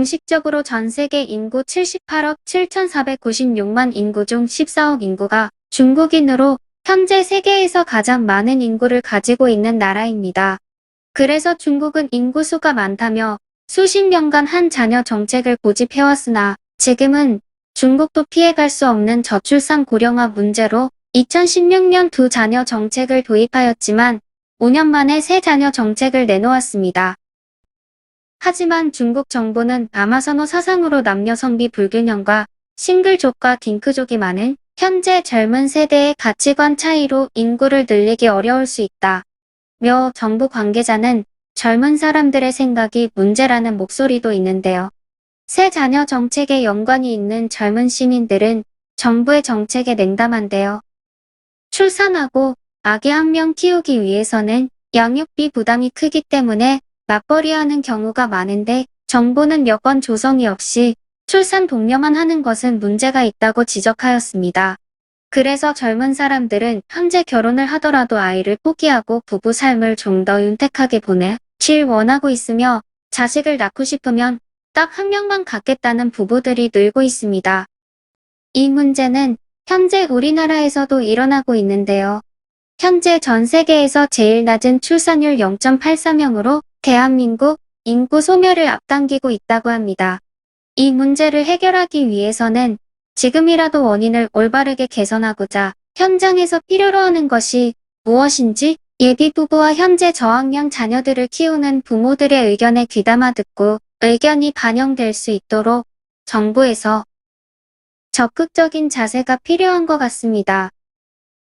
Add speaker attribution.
Speaker 1: 공식적으로 전 세계 인구 78억 7,496만 인구 중 14억 인구가 중국인으로 현재 세계에서 가장 많은 인구를 가지고 있는 나라입니다. 그래서 중국은 인구수가 많다며 수십 년간 한 자녀 정책을 고집해왔으나 지금은 중국도 피해갈 수 없는 저출산 고령화 문제로 2016년 두 자녀 정책을 도입하였지만 5년 만에 세 자녀 정책을 내놓았습니다. 하지만 중국 정부는 아마선호 사상으로 남녀 성비 불균형과 싱글족과 딩크족이 많은 현재 젊은 세대의 가치관 차이로 인구를 늘리기 어려울 수 있다. 며 정부 관계자는 젊은 사람들의 생각이 문제라는 목소리도 있는데요. 새 자녀 정책에 연관이 있는 젊은 시민들은 정부의 정책에 냉담한데요. 출산하고 아기 한 명 키우기 위해서는 양육비 부담이 크기 때문에 맞벌이하는 경우가 많은데 정부는 여건 조성이 없이 출산 독려만 하는 것은 문제가 있다고 지적하였습니다. 그래서 젊은 사람들은 현재 결혼을 하더라도 아이를 포기하고 부부 삶을 좀 더 윤택하게 보내길 원하고 있으며 자식을 낳고 싶으면 딱 한 명만 갖겠다는 부부들이 늘고 있습니다. 이 문제는 현재 우리나라에서도 일어나고 있는데요. 현재 전 세계에서 제일 낮은 출산율 0.84명으로 대한민국 인구 소멸을 앞당기고 있다고 합니다. 이 문제를 해결하기 위해서는 지금이라도 원인을 올바르게 개선하고자 현장에서 필요로 하는 것이 무엇인지 예비 부부와 현재 저학년 자녀들을 키우는 부모들의 의견에 귀담아 듣고 의견이 반영될 수 있도록 정부에서 적극적인 자세가 필요한 것 같습니다.